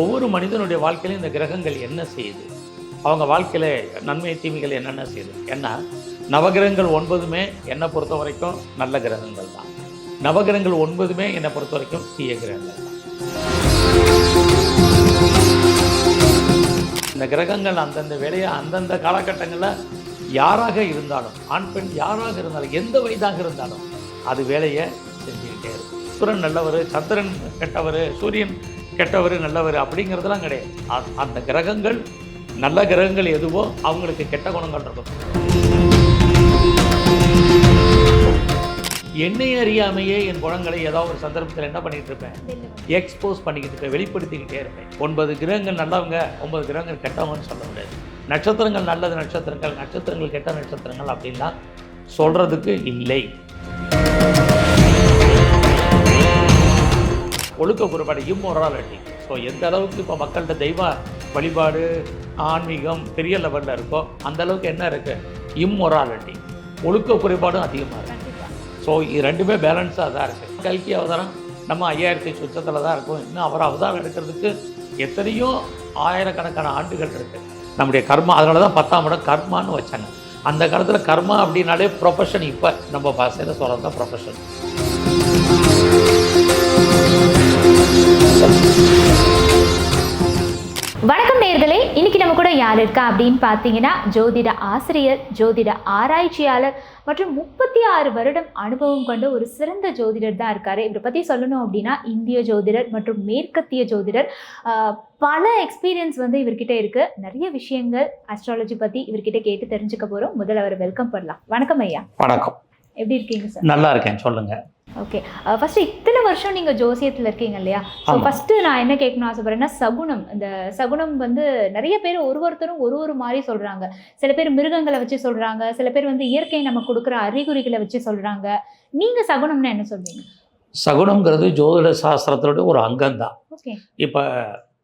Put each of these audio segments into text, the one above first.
ஒவ்வொரு மனிதனுடைய வாழ்க்கையிலும் இந்த கிரகங்கள் என்ன செய்யுது? அவங்க வாழ்க்கையில் நன்மை தீமைகள் என்னென்ன செய்யுது? ஏன்னா நவகிரகங்கள் ஒன்பதுமே என்னை பொறுத்த வரைக்கும் நல்ல கிரகங்கள் தான். நவகிரகங்கள் ஒன்பதுமே என்னை பொறுத்த வரைக்கும் தீய கிரகங்கள் தான். இந்த கிரகங்கள் அந்தந்த வேலையை அந்தந்த காலகட்டங்களில் யாராக இருந்தாலும் ஆண் பெண் யாராக இருந்தாலும் எந்த வயதாக இருந்தாலும் அது வேலையை செஞ்சுக்கிட்டே இருக்கும். சுரன் நல்லவர் சந்திரன் கெட்டவர் சூரியன் கெட்டவர் நல்லவர் அப்படிங்கிறதெல்லாம் கிடையாது. அந்த கிரகங்கள் நல்ல கிரகங்கள் எதுவோ அவங்களுக்கு கெட்ட குணங்கள் இருக்கும். என்னை அறியாமையே என் குணங்களை ஏதாவது ஒரு சந்தர்ப்பத்தில் என்ன பண்ணிட்டு இருப்பேன்? எக்ஸ்போஸ் பண்ணிக்கிட்டு இருப்பேன் வெளிப்படுத்திக்கிட்டே இருப்பேன். ஒன்பது கிரகங்கள் நல்லவங்க ஒன்பது கிரகங்கள் கெட்டவங்கன்னு சொல்ல முடியாது. நட்சத்திரங்கள் நல்லது நட்சத்திரங்கள் நட்சத்திரங்கள் கெட்ட நட்சத்திரங்கள் அப்படின்லாம் சொல்கிறதுக்கு இல்லை. ஒழுக்க குறைபாடு இம்மொராலிட்டி ஸோ எந்த அளவுக்கு இப்போ மக்கள்கிட்ட தெய்வ வழிபாடு ஆன்மீகம் பெரிய லெவலில் இருக்கோ அந்த அளவுக்கு என்ன இருக்கு? இம்மொராலிட்டி ஒழுக்க குறைபாடும் அதிகமாக இருக்கு ஸோ இது ரெண்டுமே பேலன்ஸாக தான் இருக்குது கல்கி அவதாரம் நம்ம ஐயாயிரத்தி சுற்றத்தில் தான் இருக்கும். இன்னும் அவர் அவதாரம் எடுக்கிறதுக்கு எத்தனையோ ஆயிரக்கணக்கான ஆண்டுகள் இருக்குது நம்முடைய கர்மா அதனால தான் பத்தாம் இடம் கர்மான்னு வச்சாங்க. அந்த காலத்தில் கர்மா அப்படின்னாலே ப்ரொஃபஷன் இப்போ நம்ம பாஷையில் சொல்கிறது தான் ப்ரொஃபஷன் வணக்கம் நேர்களே இன்னைக்கு நம்ம கூட யார் இருக்கா அப்படின்னு பார்த்தீங்கன்னா ஜோதிட ஆசிரியர் ஜோதிட ஆராய்ச்சியாளர் மற்றும் முப்பத்தி ஆறு வருடம் அனுபவம் கொண்ட ஒரு சிறந்த ஜோதிடர் தான் இருக்காரு. இவரை பற்றி சொல்லணும் அப்படின்னா இந்திய ஜோதிடர் மற்றும் மேற்கத்திய ஜோதிடர். பல எக்ஸ்பீரியன்ஸ் வந்து இவர்கிட்ட இருக்கு. நிறைய விஷயங்கள் அஸ்ட்ராலஜி பற்றி இவர்கிட்ட கேட்டு தெரிஞ்சுக்க போகிறோம் முதல்ல அவரை வெல்கம் பண்ணலாம். வணக்கம் ஐயா. வணக்கம். எப்படி இருக்கீங்க சார் நல்லா இருக்கேன். சொல்லுங்க. ஓகே ஃபர்ஸ்ட் இத்தனை வருஷம் நீங்கள் ஜோசியத்தில் இருக்கீங்க இல்லையா? ஸோ. ஃபஸ்ட்டு நான் என்ன கேட்கணும் ஆசைப்படுறேன்னா சகுனம். இந்த சகுனம் வந்து நிறைய பேர் ஒரு ஒருத்தரும் ஒரு ஒரு மாதிரி சொல்கிறாங்க சில பேர் மிருகங்களை வச்சு சொல்கிறாங்க சில பேர் வந்து இயற்கை நம்ம கொடுக்குற அறிகுறிகளை வச்சு சொல்கிறாங்க நீங்கள் சகுனம்னா என்ன சொல்வீங்க சகுனம்ங்கிறது ஜோதிட சாஸ்திரத்தோட ஒரு அங்கம்தான். ஓகே இப்போ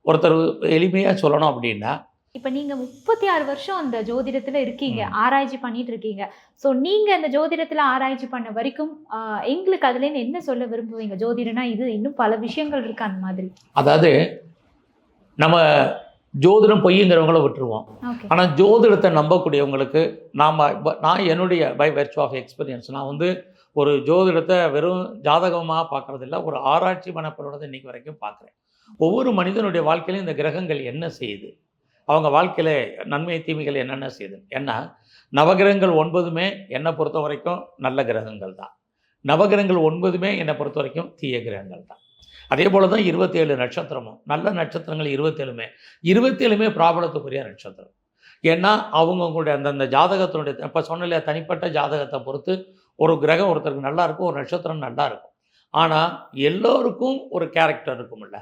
ஒருத்தர் எளிமையாக சொல்லணும் அப்படின்னா இப்போ நீங்கள் முப்பத்தி ஆறு வருஷம் அந்த ஜோதிடத்தில் இருக்கீங்க. ஆராய்ச்சி பண்ணிட்டு இருக்கீங்க. ஸோ நீங்கள் அந்த ஜோதிடத்தில் ஆராய்ச்சி பண்ண வரைக்கும் எங்களுக்கு அதுலேருந்து என்ன சொல்ல விரும்புவீங்க? ஜோதிடனா இது இன்னும் பல விஷயங்கள் இருக்கு அந்த மாதிரி. அதாவது நம்ம ஜோதிடம் பொய்யுங்கிறவங்கள விட்டுருவோம். ஆனால் ஜோதிடத்தை நம்பக்கூடியவங்களுக்கு நாம் நான் என்னுடைய பை வெர்ச்சு ஆஃப் எக்ஸ்பீரியன்ஸ் நான் வந்து ஒரு ஜோதிடத்தை வெறும் ஜாதகமாக பார்க்கறதில்ல ஒரு ஆராய்ச்சி மனப்பரோட இன்னைக்கு வரைக்கும் பார்க்குறேன். ஒவ்வொரு மனிதனுடைய வாழ்க்கையிலும் இந்த கிரகங்கள் என்ன செய்யுது? அவங்க வாழ்க்கையில் நன்மை தீமைகள் என்னென்ன செய்யுது? ஏன்னா நவகிரகங்கள் ஒன்பதுமே என்னை பொறுத்த வரைக்கும் நல்ல கிரகங்கள் தான். நவகிரகங்கள் ஒன்பதுமே என்னை பொறுத்த வரைக்கும் தீய கிரகங்கள் தான். அதே போல தான் இருபத்தேழு நட்சத்திரமும். நல்ல நட்சத்திரங்கள் இருபத்தேழுமே. இருபத்தேழுமே பிராபலத்துக்குரிய நட்சத்திரம். ஏன்னா அவங்கவுங்களுடைய அந்தந்த ஜாதகத்தினுடைய இப்போ சொன்னலையா தனிப்பட்ட ஜாதகத்தை பொறுத்து ஒரு கிரகம் ஒருத்தருக்கு நல்லா இருக்கும் ஒரு நட்சத்திரம் நல்லா இருக்கும். ஆனால் எல்லோருக்கும் ஒரு கேரக்டர் இருக்கும்ல.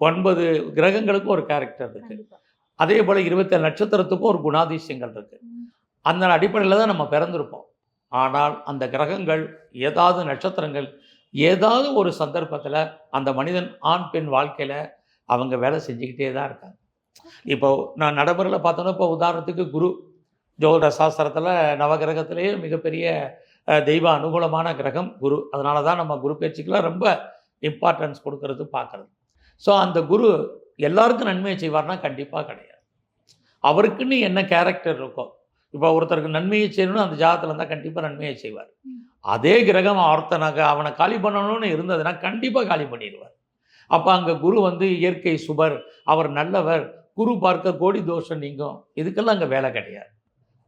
ஒன்பது கிரகங்களுக்கும் ஒரு கேரக்டர் இருக்குது அதே போல் இருபத்தேழு நட்சத்திரத்துக்கும் ஒரு குணாதிசயங்கள் இருக்குது அந்த அடிப்படையில் தான் நம்ம பிறந்திருப்போம். ஆனால் அந்த கிரகங்கள் ஏதாவது நட்சத்திரங்கள் ஏதாவது ஒரு சந்தர்ப்பத்தில் அந்த மனிதன் ஆண் பெண் வாழ்க்கையில் அவங்க வேலை செஞ்சுக்கிட்டே தான் இருக்காங்க. இப்போ நான் நடைமுறையில் பார்த்தோன்னா இப்போ உதாரணத்துக்கு குரு ஜோதிட சாஸ்திரத்தில் நவகிரகத்திலேயே மிகப்பெரிய தெய்வ அனுகூலமான கிரகம் குரு. அதனால தான் நம்ம குரு பேச்சுக்கெல்லாம் ரொம்ப இம்பார்ட்டன்ஸ் கொடுக்கறது பார்க்குறது. ஸோ அந்த குரு எல்லாருக்கும் நன்மையை செய்வார்னா கண்டிப்பாக கிடையாது. அவருக்குன்னு என்ன கேரக்டர் இருக்கோ இப்போ ஒருத்தருக்கு நன்மையை செய்யணும்னு அந்த ஜாதகத்தில் இருந்தால் கண்டிப்பாக நன்மையை செய்வார். அதே கிரகம் ஒருத்தனாக அவனை காலி பண்ணணும்னு இருந்ததுன்னா கண்டிப்பாக காலி பண்ணிடுவார். அப்போ அங்கே குரு வந்து இயற்கை சுபர் அவர் நல்லவர் குரு பார்க்க கோடி தோஷம் நீங்கும். இதுக்கெல்லாம் அங்கே வேலை கிடையாது.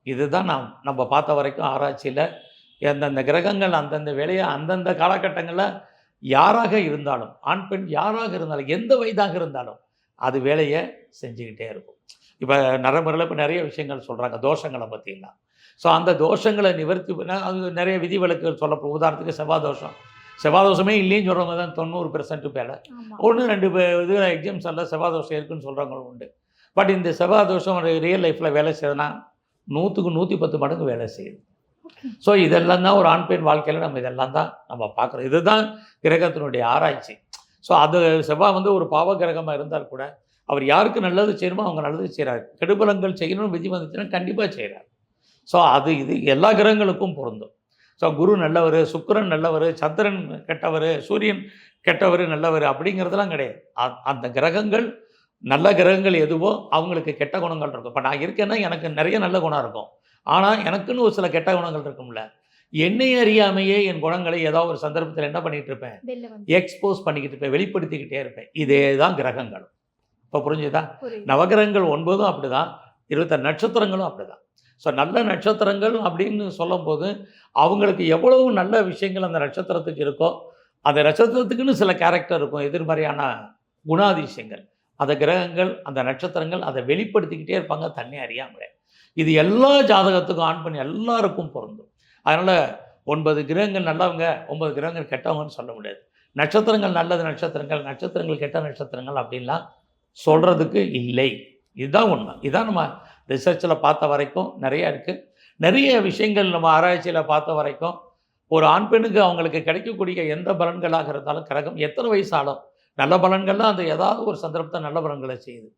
இதுதான் நாம் நம்ம பார்த்த வரைக்கும் ஆராய்ச்சியில் அந்தந்த கிரகங்கள் அந்தந்த வேலையை அந்தந்த காலகட்டங்களில் யாராக இருந்தாலும் ஆண் பெண் யாராக இருந்தாலும் எந்த வயதாக இருந்தாலும் அது வேலையை செஞ்சுக்கிட்டே இருக்கும். இப்போ நரம்புல இப்போ நிறைய விஷயங்கள் சொல்கிறாங்க தோஷங்களை பற்றிலாம் ஸோ அந்த தோஷங்களை நிவர்த்தி அது நிறைய விதிவிலக்குகள் சொல்லப்படும். உதாரணத்துக்கு செவ்வாய் தோஷம். செவ்வாய் தோஷமே இல்லைன்னு சொல்கிறவங்க தான் தொண்ணூறு பெர்சன்ட் பேர். ஆமா. ஒன்று ரெண்டு இது எக்ஸாம்ஸில் செவ்வாய் தோஷம் இருக்குன்னு சொல்கிறவங்களும் உண்டு. பட் இந்த செவ்வாய் தோஷம் ரியல் லைஃப்பில் வேலை செய்யுதுன்னா நூற்றுக்கு நூற்றி பத்து மடங்கு வேலை செய்யுது. ஸோ இதெல்லாம் தான் ஒரு ஆண் பெண் வாழ்க்கையில் நம்ம இதெல்லாம் தான் நம்ம பார்க்குறோம். இதுதான் கிரகத்தினுடைய ஆராய்ச்சி. ஸோ அது செவ்வாய் வந்து ஒரு பாவ கிரகமாக இருந்தால் கூட அவர் யாருக்கு நல்லது செய்யணுமோ அவங்க நல்லது செய்கிறார் கெடுபலங்கள் செய்யணும்னு விதி வந்துச்சுன்னா கண்டிப்பாக செய்கிறார் ஸோ அது இது எல்லா கிரகங்களுக்கும் பொருந்தும். ஸோ குரு நல்லவர் சுக்கிரன் நல்லவர் சந்திரன் கெட்டவர் சூரியன் கெட்டவர் நல்லவர் அப்படிங்கிறதெல்லாம் கிடையாது. அ- அந்த கிரகங்கள் நல்ல கிரகங்கள் எதுவோ அவங்களுக்கு கெட்ட குணங்கள் இருக்கும். இப்போ நான் இருக்கேன்னா எனக்கு நிறைய நல்ல குணம் இருக்கும். ஆனால் எனக்குன்னு ஒரு சில கெட்ட குணங்கள் இருக்கும்ல. என்னை அறியாமையே என் குணங்களை ஏதாவது ஒரு சந்தர்ப்பத்தில் என்ன பண்ணிட்டு இருப்பேன்? எக்ஸ்போஸ் பண்ணிக்கிட்டு இருப்பேன் வெளிப்படுத்திக்கிட்டே இருப்பேன். இதே தான் கிரகங்களும். இப்போ புரிஞ்சுதா? நவகிரகங்கள் ஒன்பதும் அப்படிதான் இருபத்தாறு நட்சத்திரங்களும் அப்படிதான். ஸோ நல்ல நட்சத்திரங்கள் அப்படின்னு சொல்லும்போது அவங்களுக்கு எவ்வளவு நல்ல விஷயங்கள் அந்த நட்சத்திரத்துக்கு இருக்கோ அந்த நட்சத்திரத்துக்குன்னு சில கேரக்டர் இருக்கும் எதிர்மறையான குணாதிசயங்கள். அந்த கிரகங்கள் அந்த நட்சத்திரங்கள் அதை வெளிப்படுத்திக்கிட்டே இருப்பாங்க தன்னை அறியாமலே. இது எல்லா ஜாதகத்துக்கும் ஆன் பண்ணி எல்லாருக்கும் பொருந்தும். அதனால் ஒன்பது கிரகங்கள் நல்லவங்க ஒன்பது கிரகங்கள் கெட்டவங்கன்னு சொல்ல முடியாது. நட்சத்திரங்கள் நல்லது நட்சத்திரங்கள் நட்சத்திரங்கள் கெட்ட நட்சத்திரங்கள் அப்படின்லாம் சொல்கிறதுக்கு இல்லை. இதுதான் உண்மை. இதான் நம்ம ரிசர்ச்சில் பார்த்த வரைக்கும் நிறைய இருக்குது நிறைய விஷயங்கள் நம்ம ஆராய்ச்சியில் பார்த்த வரைக்கும் ஒரு ஆண் பெண்ணுக்கு அவங்களுக்கு கிடைக்கக்கூடிய எந்த பலன்களாக இருந்தாலும் கிரகம் எத்தனை வயசு ஆளும் நல்ல பலன்கள்லாம் அந்த ஏதாவது ஒரு சந்தர்ப்பத்தை நல்ல பலன்களை செய்யுது.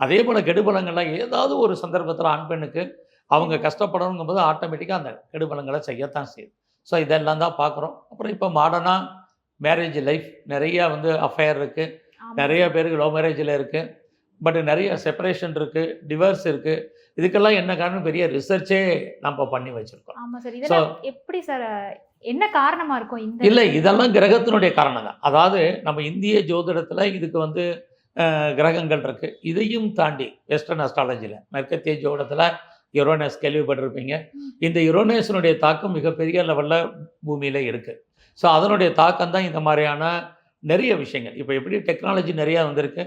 அதே போல் கெடுபலங்கள்லாம் ஏதாவது ஒரு சந்தர்ப்பத்தில் ஆண் பெண்ணுக்கு அவங்க கஷ்டப்படணுங்கும்போது ஆட்டோமேட்டிக்காக அந்த கெடுபலங்களை செய்யத்தான் செய்யுது. ஸோ இதெல்லாம் தான் பார்க்குறோம். அப்புறம் இப்போ மாடர்னாக மேரேஜ் லைஃப் நிறைய வந்து அஃபேர் இருக்குது. நிறைய பேருக்கு லவ் மேரேஜில் இருக்குது பட் நிறைய செப்பரேஷன் இருக்குது டிவர்ஸ் இருக்குது இதுக்கெல்லாம் என்ன காரணம்? பெரிய ரிசர்ச்சே நம்ம பண்ணி வச்சுருக்கோம். சார். இதெல்லாம் எப்படி சார் என்ன காரணமா இருக்கும் இந்த இல்லை இதெல்லாம் கிரகத்தினுடைய காரணம் தான். அதாவது நம்ம இந்திய ஜோதிடத்தில் இதுக்கு வந்து கிரகங்கள் இருக்குது இதையும் தாண்டி வெஸ்டர்ன் அஸ்ட்ராலஜியில் மேற்கத்திய ஜோதிடத்தில் யுரோனஸ் கேள்விப்பட்டிருப்பீங்க. இந்த யுரோனேஸினுடைய தாக்கம் மிகப்பெரிய லெவலில் பூமியில் இருக்குது ஸோ அதனுடைய தாக்கம் தான் இந்த மாதிரியான நிறைய விஷயங்கள். இப்போ எப்படி டெக்னாலஜி நிறையா வந்திருக்கு?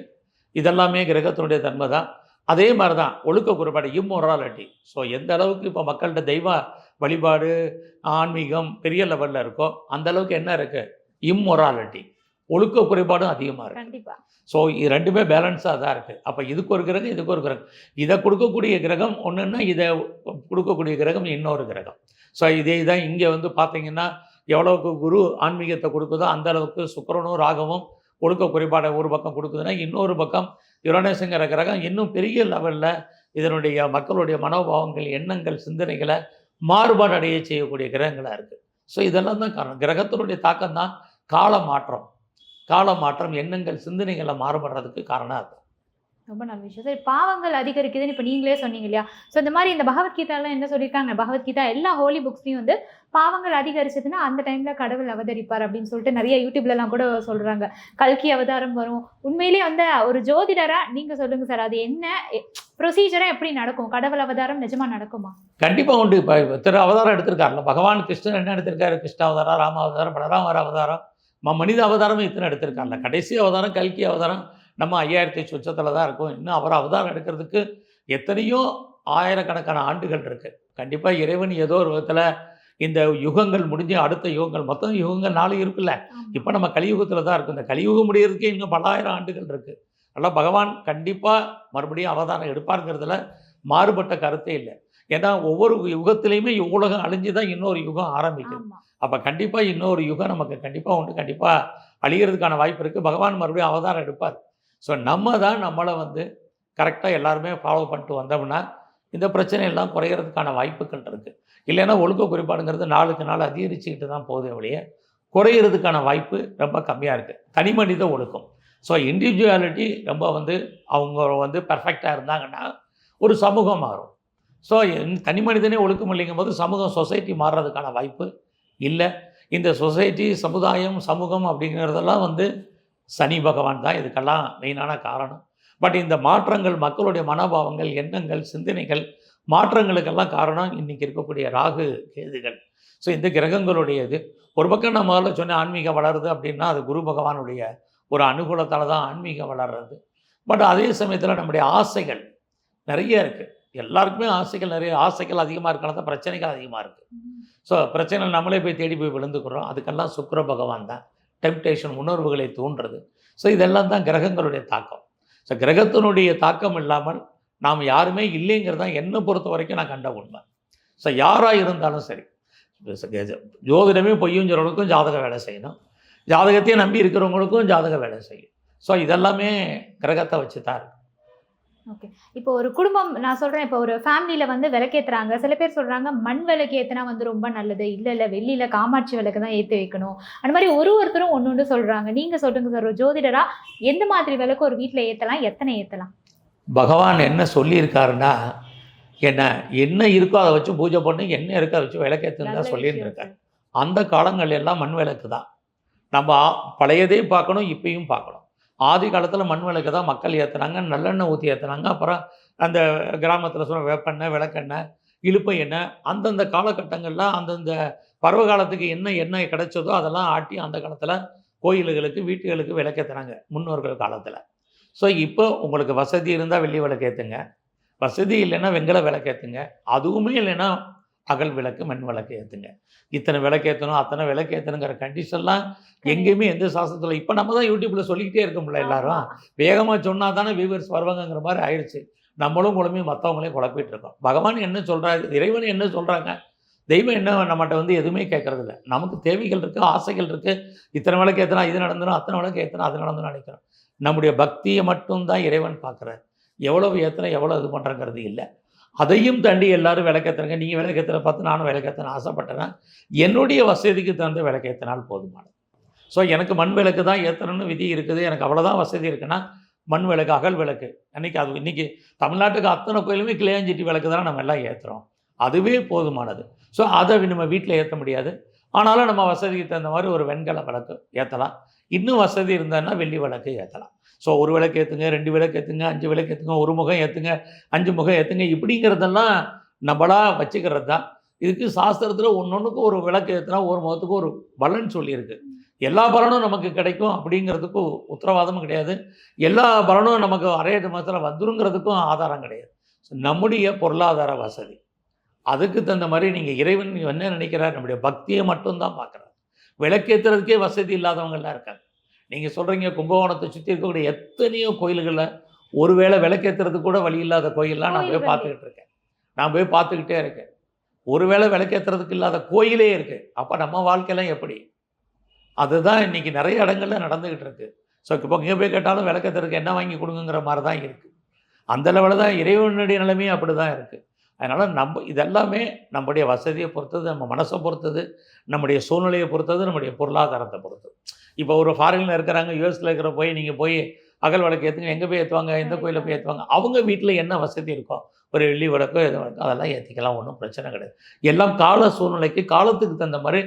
இதெல்லாமே கிரகத்தினுடைய தன்மை தான். அதே மாதிரி தான் ஒழுக்க குறைபாடு இம்மொராலிட்டி ஸோ எந்த அளவுக்கு இப்போ மக்கள்கிட்ட தெய்வ வழிபாடு ஆன்மீகம் பெரிய லெவலில் இருக்கோ அந்த அளவுக்கு என்ன இருக்குது இம்மொராலிட்டி ஒழுக்க குறைபாடும் அதிகமாக இருக்குது கண்டிப்பா. ஸோ இது ரெண்டுமே பேலன்ஸாக தான் இருக்குது அப்போ இதுக்கு ஒரு கிரகம் இதுக்கு ஒரு கிரகம். இதை கொடுக்கக்கூடிய கிரகம் ஒன்றுன்னா இதை கொடுக்கக்கூடிய கிரகம் இன்னொரு கிரகம். ஸோ இதே தான் இங்கே வந்து பார்த்தீங்கன்னா எவ்வளவுக்கு குரு ஆன்மீகத்தை கொடுக்குதோ அந்த அளவுக்கு சுக்கிரனும் ராகவும் ஒழுக்க குறைபாடை ஒரு பக்கம் கொடுக்குதுன்னா இன்னொரு பக்கம் யுரனேஸுங்கிற கிரகம் இன்னும் பெரிய லெவலில் இதனுடைய மக்களுடைய மனோபாவங்கள் எண்ணங்கள் சிந்தனைகளை மாறுபாடு அடைய செய்யக்கூடிய கிரகங்களாக இருக்குது ஸோ இதெல்லாம் தான் காரணம். கிரகத்தினுடைய தாக்கம் தான் கால மாற்றம். கால மாற்றம் எண்ணங்கள் சிந்தனைகளை மாறுபடுறதுக்கு காரணம் அது. ரொம்ப நல்ல விஷயம். சரி பாவங்கள் அதிகரிக்குதுன்னு இப்போ நீங்களே சொன்னீங்க இல்லையா? ஸோ இந்த மாதிரி இந்த பகவத்கீதாலாம் என்ன சொல்லியிருக்காங்க? பகவத்கீதா எல்லா ஹோலி புக்ஸ்லையும் வந்து பாவங்கள் அதிகரிச்சதுன்னா அந்த டைம்ல கடவுள் அவதரிப்பார் அப்படின்னு சொல்லிட்டு நிறைய யூடியூப்லலாம் கூட சொல்றாங்க. கல்கி அவதாரம் வரும். உண்மையிலேயே வந்து ஒரு ஜோதிடரா நீங்க சொல்லுங்க சார் அது என்ன? ப்ரொசீஜரா எப்படி நடக்கும்? கடவுள் அவதாரம் நிஜமா நடக்குமா? கண்டிப்பாக உண்டு. இப்போ திரு அவதாரம் எடுத்திருக்காருல்ல. பகவான் கிருஷ்ணன் என்ன எடுத்திருக்காரு? கிருஷ்ண அவதாரம் ராம அவதாரம் பலராமர் அவதாரம். மனித அவதாரமும் இத்தனை எடுத்திருக்காருல்ல கடைசி அவதாரம் கல்கி அவதாரம் நம்ம ஐயாயிரத்தி சுச்சத்தில் தான் இருக்கும். இன்னும் அவர் அவதாரம் எடுக்கிறதுக்கு எத்தனையோ ஆயிரக்கணக்கான ஆண்டுகள் இருக்கு. கண்டிப்பாக இறைவன் ஏதோ ஒரு விதத்தில் இந்த யுகங்கள் முடிஞ்சு அடுத்த யுகங்கள் மொத்தம் யுகங்கள் நாலு இருக்குல்ல. இப்போ நம்ம கலியுகத்தில் தான் இருக்கும். இந்த கலியுகம் முடியறதுக்கே இன்னும் பல்லாயிரம் ஆண்டுகள் இருக்குது அதனால் பகவான் கண்டிப்பாக மறுபடியும் அவதாரம் எடுப்பாருங்கிறதுல மாறுபட்ட கருத்தே இல்லை. ஏன்னா ஒவ்வொரு யுகத்திலையுமே உலகம் அழிஞ்சு தான் இன்னொரு யுகம் ஆரம்பிக்குது. ஆமா. அப்போ கண்டிப்பாக இன்னொரு யுகம் நமக்கு கண்டிப்பாக உண்டு. கண்டிப்பாக அழிகிறதுக்கான வாய்ப்பு இருக்குது பகவான் மறுபடியும் அவதாரம் எடுப்பார். ஸோ நம்ம தான் நம்மளை வந்து கரெக்டாக எல்லாருமே ஃபாலோ பண்ணிட்டு வந்தோம்னா இந்த பிரச்சனை எல்லாம் குறையிறதுக்கான வாய்ப்புகள் இருக்குது இல்லைன்னா ஒழுக்க குறைபாடுங்கிறது நாளுக்கு நாள் அதிகரிச்சுக்கிட்டு தான் போகுதே ஒழிய குறையிறதுக்கான வாய்ப்பு ரொம்ப கம்மியாக இருக்குது தனி மனித ஒழுக்கம். ஸோ இண்டிவிஜுவாலிட்டி ரொம்ப வந்து அவங்க வந்து பர்ஃபெக்டாக இருந்தாங்கன்னா ஒரு சமூகம் மாறும். ஸோ தனி மனிதனே ஒழுக்கம் இல்லைங்கும் போது சமூகம் சொசைட்டி மாறுறதுக்கான வாய்ப்பு இல்லை. இந்த சொசைட்டி சமுதாயம் சமூகம் அப்படிங்கிறதெல்லாம் வந்து சனி பகவான் தான். இதுக்கெல்லாம் மெயினான காரணம். பட் இந்த மாற்றங்கள் மக்களுடைய மனோபாவங்கள் எண்ணங்கள் சிந்தனைகள் மாற்றங்களுக்கெல்லாம் காரணம் இன்றைக்கி இருக்கக்கூடிய ராகு கேதுகள். ஸோ இந்த கிரகங்களுடைய இது. ஒரு பக்கம் நான் முதல்ல சொன்ன ஆன்மீகம் வளருது அப்படின்னா அது குரு பகவானுடைய ஒரு அனுகூலத்தால் தான் ஆன்மீகம் வளர்றது. பட் அதே சமயத்தில் நம்முடைய ஆசைகள் நிறைய இருக்குது எல்லாருக்குமே ஆசைகள் நிறைய ஆசைகள் அதிகமாக இருக்கனால தான் பிரச்சனைகள் அதிகமாக இருக்குது ஸோ பிரச்சனை நம்மளே போய் தேடி போய் விழுந்துக்கிறோம். அதுக்கெல்லாம் சுக்கர பகவான் தான். டெம்டேஷன் உணர்வுகளை தூண்டுறது. ஸோ இதெல்லாம் தான் கிரகங்களுடைய தாக்கம். ஸோ கிரகத்தினுடைய தாக்கம் இல்லாமல் நாம் யாருமே இல்லைங்கிறது தான் என்னை பொறுத்த வரைக்கும் நான் கண்ட உண்மை. ஸோ யாராக இருந்தாலும் சரி. ஜோதிடமே பொய்யும் சொல்கிறவங்களுக்கும் ஜாதக வேலை செய்யணும். ஜாதகத்தையும் நம்பி இருக்கிறவங்களுக்கும் ஜாதக வேலை செய்யும். ஸோ இதெல்லாமே கிரகத்தை வச்சு தான் இருக்கு இப்போ ஒரு குடும்பம் நான் சொல்றேன் இப்போ ஒரு ஃபேமிலியில வந்து விளக்கேத்துறாங்க. சில பேர் சொல்றாங்க மண் விளக்கு ஏத்துனா வந்து ரொம்ப நல்லது. இல்ல இல்ல வெள்ளியில காமாட்சி விளக்கு தான் ஏத்தி வைக்கணும். அந்த மாதிரி ஒரு ஒருத்தரும் ஒன்று ஒன்று சொல்றாங்க. நீங்க சொல்லுங்க சார் ஒரு ஜோதிடரா எந்த மாதிரி விளக்கு ஒரு வீட்ல ஏத்தலாம் எத்தனை ஏத்தலாம்? பகவான் என்ன சொல்லியிருக்காருன்னா என்ன என்ன இருக்கோ அதை வச்சு பூஜை பண்ணி என்ன இருக்கோ அதை வச்சு விளக்கேற்றுன்னு தான் சார். அந்த காலங்கள் எல்லாம் மண் விளக்கு தான். நம்ம பழையதையும் பார்க்கணும் இப்பயும் பார்க்கணும். ஆதி காலத்தில் மண் விளக்கு தான் மக்கள் ஏற்றுனாங்க நல்லெண்ணெய் ஊற்றி ஏற்றுனாங்க அப்புறம் அந்த கிராமத்தில் சொன்ன வேப்பெண்ணெய் விளக்கெண்ணெய் இழுப்பை எண்ணெய் அந்தந்த காலகட்டங்களில் அந்தந்த பருவ காலத்துக்கு என்ன எண்ணெய் கிடைச்சதோ அதெல்லாம் ஆட்டி அந்த காலத்தில் கோயில்களுக்கு வீட்டுகளுக்கு விளக்கேற்றுனாங்க முன்னோர்கள் காலத்தில். ஸோ இப்போ உங்களுக்கு வசதி இருந்தால் வெள்ளி விளக்கு ஏற்றுங்க வசதி இல்லைன்னா வெங்கல விளக்கேற்றுங்க அதுவுமே இல்லைன்னா அகல் விளக்கு மண் விளக்கு ஏற்றுங்க இத்தனை விளக்கு ஏற்றணும் அத்தனை விளக்கு ஏற்றணுங்கிற கண்டிஷன்லாம் எங்கேயுமே எந்த சாஸ்திரத்தில் இப்போ நம்ம தான் யூடியூப்பில் சொல்லிக்கிட்டே இருக்கோம்ல எல்லாரும். வேகமாக சொன்னால் தானே வியூவர்ஸ் வருவாங்கங்கிற மாதிரி ஆயிடுச்சு நம்மளும் குழம்பி மற்றவங்களையும் குழப்பிட்டு இருக்கோம். பகவான் என்ன சொல்கிறாரு இறைவன் என்ன சொல்கிறாங்க தெய்வம் என்ன நம்மகிட்ட வந்து எதுவுமே கேட்கறது இல்ல நமக்கு தேவைகள் இருக்குது ஆசைகள் இருக்குது இத்தனை விளக்கு ஏற்றினா இது நடந்துடும் அத்தனை விளக்கு ஏற்றினா அது நடந்துடும் நினைக்கிறோம். நம்முடைய பக்தியை மட்டும்தான் இறைவன் பார்க்குறாரு எவ்வளவு ஏற்றுனா எவ்வளோ இது பண்ணுறங்கிறது இல்லை. அதையும் தாண்டி எல்லாரும் விளக்கேற்றுறங்க நீங்கள் விளக்கேற்றுற பார்த்து நானும் விளக்கேற்றணும் ஆசைப்பட்டேன்னா என்னுடைய வசதிக்கு தகுந்த விளக்கேற்றினால் போதுமானது ஸோ எனக்கு மண் விளக்கு தான் ஏற்றணும்னு விதி இருக்குது. எனக்கு அவ்வளோதான் வசதி இருக்குன்னா மண் விளக்கு அகல் விளக்கு. அன்றைக்கி அது இன்றைக்கி தமிழ்நாட்டுக்கு அத்தனை கோயிலுமே கிளியாஞ்சிட்டி விளக்கு தான் நம்ம எல்லாம் ஏற்றுறோம் அதுவே போதுமானது. ஸோ அதை நம்ம வீட்டில் ஏற்ற முடியாது. ஆனாலும் நம்ம வசதிக்கு தகுந்த மாதிரி ஒரு வெண்கல விளக்கு ஏற்றலாம் இன்னும் வசதி இருந்தான்னா வெள்ளி விளக்கு ஏற்றலாம் ஸோ ஒரு விளக்கு ஏற்றுங்க ரெண்டு விளக்கு ஏற்றுங்க அஞ்சு விளக்கு ஏற்றுங்க ஒரு முகம் ஏற்றுங்க அஞ்சு முகம் ஏற்றுங்க இப்படிங்கிறதெல்லாம் நம்மளாக வச்சுக்கிறது தான் இதுக்கு சாஸ்திரத்தில் ஒன்று ஒரு விளக்கு ஏற்றினா ஒரு முகத்துக்கு ஒரு பலன் சொல்லியிருக்கு. எல்லா பலனும் நமக்கு கிடைக்கும் அப்படிங்கிறதுக்கும் உத்தரவாதமும் கிடையாது. எல்லா பலனும் நமக்கு ஒரே மாதத்தில் வந்துருங்கிறதுக்கும் ஆதாரம் கிடையாது. நம்முடைய பொருளாதார வசதி. அதுக்கு தகுந்த மாதிரி நீங்கள் இறைவன் என்ன நினைக்கிறார்? நம்முடைய பக்தியை மட்டும்தான் பார்க்குறாரு விளக்கேற்றுறதுக்கே வசதி இல்லாதவங்கெல்லாம் இருக்காங்க. நீங்கள் சொல்கிறீங்க கும்பகோணத்தை சுற்றி இருக்கக்கூடிய எத்தனையோ கோயில்களில் ஒருவேளை விளக்கேற்றுறதுக்கு கூட வழி இல்லாத கோயிலெலாம் நான் போய். பார்த்துக்கிட்டு இருக்கேன். நான் போய் பார்த்துக்கிட்டே இருக்கேன். ஒருவேளை விளக்கேற்றுறதுக்கு இல்லாத கோயிலே இருக்குது அப்போ நம்ம வாழ்க்கையெல்லாம் எப்படி? அதுதான் இன்னைக்கு நிறைய இடங்கள்ல நடந்துக்கிட்டு இருக்கு. ஸோ இப்போ இங்கே போய் கேட்டாலும் விளக்கத்திற்கு என்ன வாங்கி கொடுங்கிற மாதிரி தான் இருக்குது அந்த லெவலில் தான் இறைவனுடைய நிலைமையும் அப்படி தான் இருக்குது அதனால் நம்ம இதெல்லாமே நம்முடைய வசதியை பொறுத்தது நம்ம மனசை பொறுத்தது நம்முடைய சூழ்நிலையை பொறுத்தது நம்முடைய பொருளாதாரத்தை பொறுத்தது. இப்போ ஒரு ஃபாரினில் இருக்கிறாங்க யூஎஸில் இருக்கிற போய் நீங்கள் போய் அகல் விளக்கு ஏற்றுங்க எங்கே போய் ஏற்றுவாங்க எந்த கோயிலில் போய் ஏற்றுவாங்க அவங்க வீட்டில் என்ன வசதி இருக்கோ ஒரு வெள்ளி விளக்கோ எது விளக்கோ அதெல்லாம் ஏற்றிக்கலாம் ஒன்றும் பிரச்சனை கிடையாது. எல்லாம் கால சூழ்நிலைக்கு காலத்துக்கு தகுந்த மாதிரி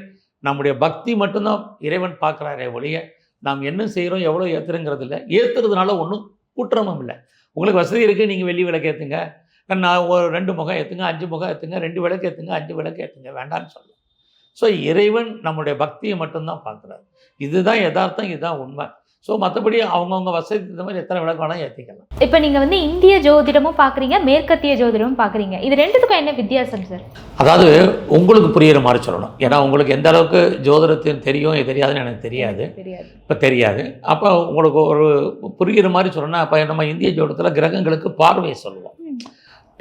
நம்முடைய பக்தி மட்டும்தான் இறைவன் பார்க்குறாரே ஒழிய நாம் என்ன செய்கிறோம் எவ்வளோ ஏற்றுறங்கிறது இல்லை ஏற்றுறதுனால ஒன்றும் குற்றமும் இல்லை. உங்களுக்கு வசதி இருக்குது நீங்கள் வெள்ளி விளக்கு ஏற்றுங்க நான் ஒரு ரெண்டு முகம் ஏற்றுங்க அஞ்சு முகம் ஏற்றுங்க ரெண்டு விளக்கு ஏற்றுங்க அஞ்சு விளக்கு ஏற்றுங்க வேண்டாம்னு சொல்லலாம் ஸோ இறைவன் நம்முடைய பக்தியை மட்டும்தான் பார்க்குறாரு. இதுதான் யதார்த்தம் இதுதான் உண்மை. ஸோ மற்றபடி அவங்கவுங்க வசதி இந்த மாதிரி எத்தனை விளக்கு வேணால் ஏற்றிக்கலாம் இப்போ நீங்க வந்து இந்திய ஜோதிடமும் பாக்குறீங்க மேற்கத்திய ஜோதிடமும் பாக்குறீங்க இது ரெண்டுத்துக்கும் என்ன வித்தியாசம் சார் அதாவது உங்களுக்கு புரியிற மாதிரி சொல்லணும். ஏன்னா உங்களுக்கு எந்த அளவுக்கு ஜோதிடத்தின் தெரியும் இது தெரியாதுன்னு எனக்கு தெரியாது. இப்போ தெரியாது. அப்போ உங்களுக்கு ஒரு புரிகிற மாதிரி சொல்லணும்னா இப்போ நம்ம இந்திய ஜோடத்தில் கிரகங்களுக்கு பார்வை சொல்லுவோம்.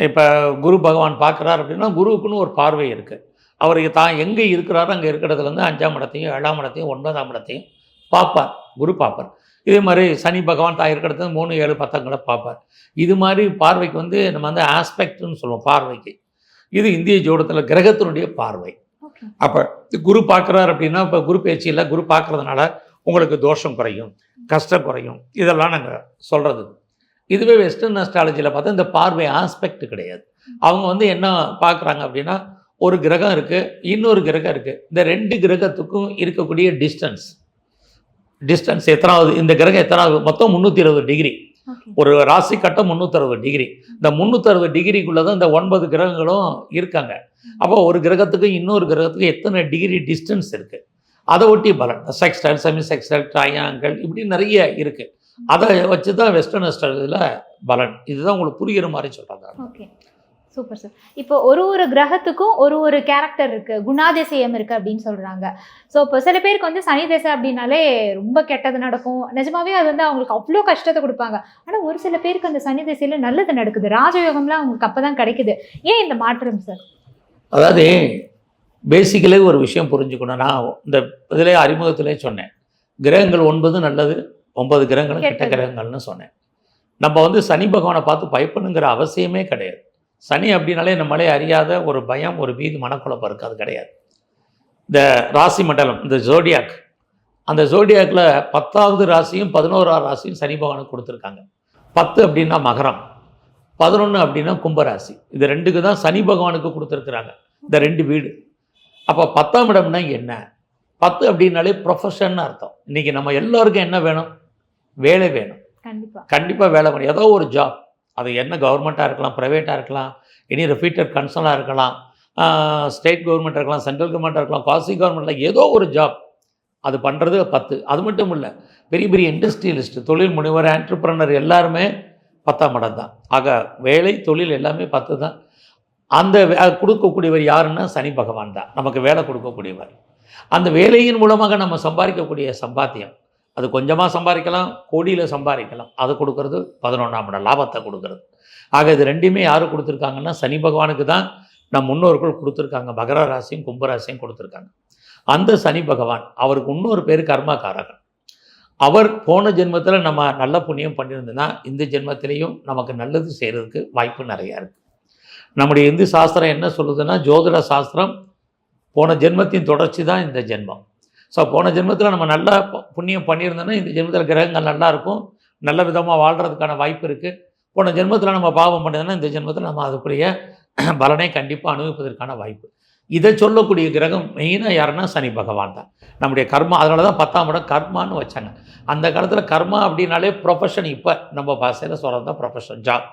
இப்போ குரு பகவான் பார்க்குறாரு அப்படின்னா குருவுக்குன்னு ஒரு பார்வை இருக்குது அவருக்கு தான் எங்கே இருக்கிறாரோ அங்கே இருக்கிறதுலேருந்து அஞ்சாம் இடத்தையும் ஏழாம் இடத்தையும் ஒன்பதாம் இடத்தையும் பார்ப்பார். குரு பார்ப்பார். இதே மாதிரி சனி பகவான் தான் இருக்கிறது மூணு ஏழு பத்தங்களை பார்ப்பார். இது மாதிரி பார்வைக்கு வந்து நம்ம வந்து ஆஸ்பெக்ட்னு சொல்லுவோம் பார்வைக்கு. இது இந்திய ஜோடத்தில் கிரகத்தினுடைய பார்வை. அப்போ குரு பார்க்குறாரு அப்படின்னா இப்போ குரு பேச்சியில் குரு பார்க்கறதுனால உங்களுக்கு தோஷம் குறையும் கஷ்டம் குறையும். இதெல்லாம் நாங்கள் சொல்கிறது இதுவே வெஸ்டர்ன் அஸ்ட்ராலஜியில் பார்த்தா இந்த பார்வை ஆஸ்பெக்ட் கிடையாது. அவங்க வந்து என்ன பார்க்குறாங்க அப்படின்னா ஒரு கிரகம் இருக்குது இன்னொரு கிரகம் இருக்குது இந்த ரெண்டு கிரகத்துக்கும் இருக்கக்கூடிய டிஸ்டன்ஸ் டிஸ்டன்ஸ் எத்தனாவது இந்த கிரகம் எத்தனாவது? மொத்தம் முந்நூற்றி இருபது டிகிரி ஒரு ராசி கட்டம் முந்நூற்றறுபது டிகிரி இந்த முந்நூற்றறுபது டிகிரிக்குள்ளே தான் இந்த ஒன்பது கிரகங்களும் இருக்காங்க. அப்போ ஒரு கிரகத்துக்கு இன்னொரு கிரகத்துக்கு எத்தனை டிகிரி டிஸ்டன்ஸ் இருக்குது அதை ஒட்டி பலன். செக்ஸ்டைல் செமி செக்ஸ்டைல் ட்ரையாங்கிள் இப்படி நிறைய இருக்குது அதை வச்சு தான் வெஸ்டர்ன் இதில் பலன். இதுதான் உங்களுக்கு புரிகிற மாதிரி சொல்கிறாங்க ஓகே சூப்பர் சார் இப்போ ஒரு ஒரு கிரகத்துக்கும் ஒரு ஒரு கேரக்டர் இருக்கு. குணாதிசயம் இருக்கு அப்படின்னு சொல்றாங்க. ஸோ இப்போ சில பேருக்கு வந்து சனி திசை அப்படின்னாலே ரொம்ப கெட்டது நடக்கும். நிஜமாவே அது வந்து அவங்களுக்கு அவ்வளோ கஷ்டத்தை கொடுப்பாங்க. ஆனால் ஒரு சில பேருக்கு அந்த சனி திசையில நல்லது நடக்குது. ராஜயோகம்லாம் அவங்களுக்கு அப்பதான் கிடைக்குது. ஏன் இந்த மாற்றம் சார் அதாவது பேசிக்கலே ஒரு விஷயம் புரிஞ்சுக்கணும். நான் இந்த இதிலே அறிமுகத்திலே சொன்னேன். கிரகங்கள் ஒன்பது நல்லது ஒன்பது கிரகங்களும் கெட்ட. கிரகங்கள்னு சொன்னேன். நம்ம வந்து சனி பகவானை பார்த்து பயப்படணுங்கிற அவசியமே கிடையாது. சனி அப்படின்னாலே நம்மளே அறியாத ஒரு பயம் ஒரு பீதி மனக்குழப்பம் இருக்குது அது கிடையாது. இந்த ராசி மண்டலம் இந்த ஜோடியாக். அந்த ஜோடியாக்கில் பத்தாவது ராசியும் பதினோராவது ராசியும் சனி பகவானுக்கு கொடுத்துருக்காங்க. பத்து அப்படின்னா மகரம். பதினொன்று அப்படின்னா கும்பராசி. இது ரெண்டுக்கு தான் சனி பகவானுக்கு கொடுத்துருக்குறாங்க. இந்த ரெண்டு வீடு. அப்போ பத்தாம் இடம்னா என்ன? பத்து அப்படின்னாலே ப்ரொஃபஷன் அர்த்தம். இன்றைக்கி நம்ம எல்லாருக்கும் என்ன வேணும்? வேலை வேணும். கண்டிப்பா. கண்டிப்பாக வேலை வேணும். ஏதோ ஒரு ஜாப் அது என்ன கவர்மெண்ட்டாக இருக்கலாம் ப்ரைவேட்டாக இருக்கலாம் எனி ரெஃபீட்டர் கன்சர்னாக இருக்கலாம் ஸ்டேட் கவர்மெண்ட்டாக இருக்கலாம் சென்ட்ரல் கவர்மெண்ட்டாக இருக்கலாம் குவாசி கவர்மெண்ட்டில் ஏதோ ஒரு ஜாப் அது பண்ணுறது பத்து. அது மட்டும் இல்லை பெரிய பெரிய இண்டஸ்ட்ரியலிஸ்ட்டு தொழில் முனைவர் ஆண்டர்பிரனர் எல்லாருமே பத்தாம் இடம் தான். ஆக வேலை தொழில் எல்லாமே பத்து தான். அந்த கொடுக்கக்கூடியவர் யாருன்னா சனி பகவான் தான். நமக்கு வேலை கொடுக்கக்கூடியவர். அந்த வேலையின் மூலமாக நம்ம சம்பாதிக்கக்கூடிய சம்பாத்தியம் அது கொஞ்சமாக சம்பாதிக்கலாம் கோடியில் சம்பாதிக்கலாம். அதை கொடுக்கறது பதினொன்றாம் இடம் லாபத்தை கொடுக்கறது. ஆக இது ரெண்டுமே யார் கொடுத்துருக்காங்கன்னா சனி பகவானுக்கு தான் நம் முன்னோர்கள் கொடுத்துருக்காங்க. மகர ராசியும் கும்பராசியும் கொடுத்துருக்காங்க. அந்த சனி பகவான் அவருக்கு இன்னொரு பேர் கர்மகாரகன் அவர் போன ஜென்மத்தில் நம்ம நல்ல புண்ணியம் பண்ணியிருந்தோன்னா இந்த ஜென்மத்திலையும் நமக்கு நல்லது செய்கிறதுக்கு வாய்ப்பு நிறையா இருக்குது நம்முடைய இந்து சாஸ்திரம் என்ன சொல்லுதுன்னா ஜோதிட சாஸ்திரம் போன ஜென்மத்தின் தொடர்ச்சி தான் இந்த ஜென்மம். ஸோ போன ஜென்மத்தில் நம்ம நல்லா புண்ணியம் பண்ணியிருந்தோன்னா இந்த ஜென்மத்தில் கிரகங்கள் நல்லாயிருக்கும். நல்ல விதமாக வாழ்கிறதுக்கான வாய்ப்பு இருக்குது போன ஜென்மத்தில் நம்ம பாவம் பண்ணதுன்னா இந்த ஜென்மத்தில் நம்ம அதுக்குரிய பலனை கண்டிப்பாக அனுபவிப்பதற்கான வாய்ப்பு. இதை சொல்லக்கூடிய கிரகம் மெயினாக யாருன்னா சனி பகவான் தான். நம்முடைய கர்மா அதனால தான் பத்தாம் இடம் கர்மான்னு வச்சாங்க. அந்த காலத்தில் கர்மா அப்படின்னாலே ப்ரொஃபஷன் இப்போ நம்ம பாசையில் சொல்கிறது தான் ப்ரொஃபஷன் ஜாப்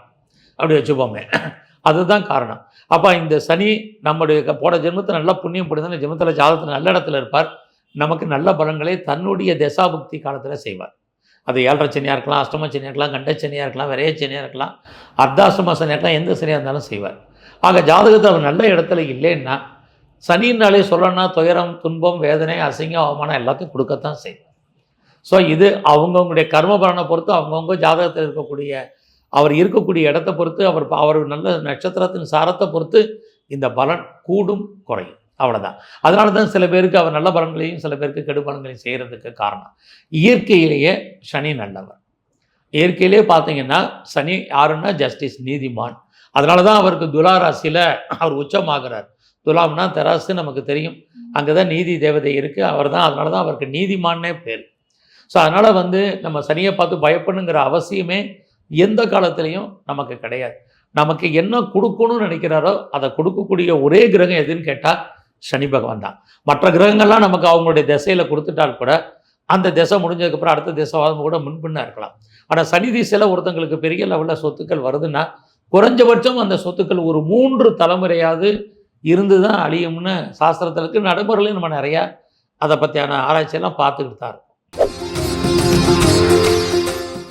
அப்படி வச்சுப்போமே. அதுதான் காரணம். அப்போ இந்த சனி நம்முடைய போன ஜென்மத்தில் நல்லா புண்ணியம் பண்ணியிருந்தா ஜென்மத்தில் ஜாதகத்தில் நல்ல இடத்துல இருப்பார். நமக்கு நல்ல பலன்களை தன்னுடைய தசாபக்தி காலத்தில் செய்வார். அது ஏழரை சனியாக இருக்கலாம் அஷ்டம சனியாக இருக்கலாம் கண்ட சனியாக இருக்கலாம் விரைய சனியாக இருக்கலாம் அர்த்தாஷ்டம சனியாக இருக்கலாம் எந்த சனியாக இருந்தாலும் செய்வார். ஆக ஜாதகத்தில் அவர் நல்ல இடத்துல இல்லைன்னா சனின்னாலே சொல்லணும்னா துயரம் துன்பம் வேதனை அசிங்கம் அவமானம் எல்லாத்தையும் கொடுக்கத்தான் செய்வார். ஸோ இது அவங்கவுங்களுடைய கர்ம பலனை பொறுத்து அவங்கவுங்க ஜாதகத்தில் இருக்கக்கூடிய அவர் இருக்கக்கூடிய இடத்த பொறுத்து அவர் அவர் நல்ல நட்சத்திரத்தின் சாரத்தை பொறுத்து இந்த பலன் கூடும் குறையும். அவ்வளோதான் அதனால தான் சில பேருக்கு அவர் நல்ல பலன்களையும் சில பேருக்கு கெடு பலன்களையும் செய்கிறதுக்கு காரணம். இயற்கையிலேயே சனி நல்லவர். இயற்கையிலே பார்த்தீங்கன்னா சனி யாருன்னா ஜஸ்டிஸ் நீதிமான். அதனால தான் அவருக்கு துலா ராசியில் அவர் உச்சமாகிறார். துலாம்னா தெராசு நமக்கு தெரியும். அங்கே தான் நீதி தேவதை இருக்குது அவர் தான் அதனால தான் அவருக்கு நீதிமானே பேர். ஸோ அதனால் வந்து நம்ம சனியை பார்த்து பயப்படணுங்கிற அவசியமே எந்த காலத்துலேயும் நமக்கு கிடையாது. நமக்கு என்ன கொடுக்கணும்னு நினைக்கிறாரோ அதை கொடுக்கக்கூடிய ஒரே கிரகம் எதுன்னு கேட்டால் சனி பகவான் தான். மற்ற கிரகங்கள்லாம் நமக்கு அவங்களுடைய திசையில் கொடுத்துட்டால் கூட அந்த திசை முடிஞ்சதுக்கப்புறம் அடுத்த திசைவாதம் கூட முன்பின்னா இருக்கலாம். ஆனால் சனி திசையில் ஒருத்தங்களுக்கு பெரிய லெவலில் சொத்துக்கள் வருதுன்னா குறைஞ்சபட்சம் அந்த சொத்துக்கள் ஒரு மூன்று தலைமுறையாவது இருந்து தான் அழியும்னு சாஸ்திரத்தில் இருக்கு. நடைமுறையிலையும் நம்ம நிறையா அதை பற்றியான ஆராய்ச்சியெல்லாம் பார்த்துக்கிட்டு தான் இருக்கோம்.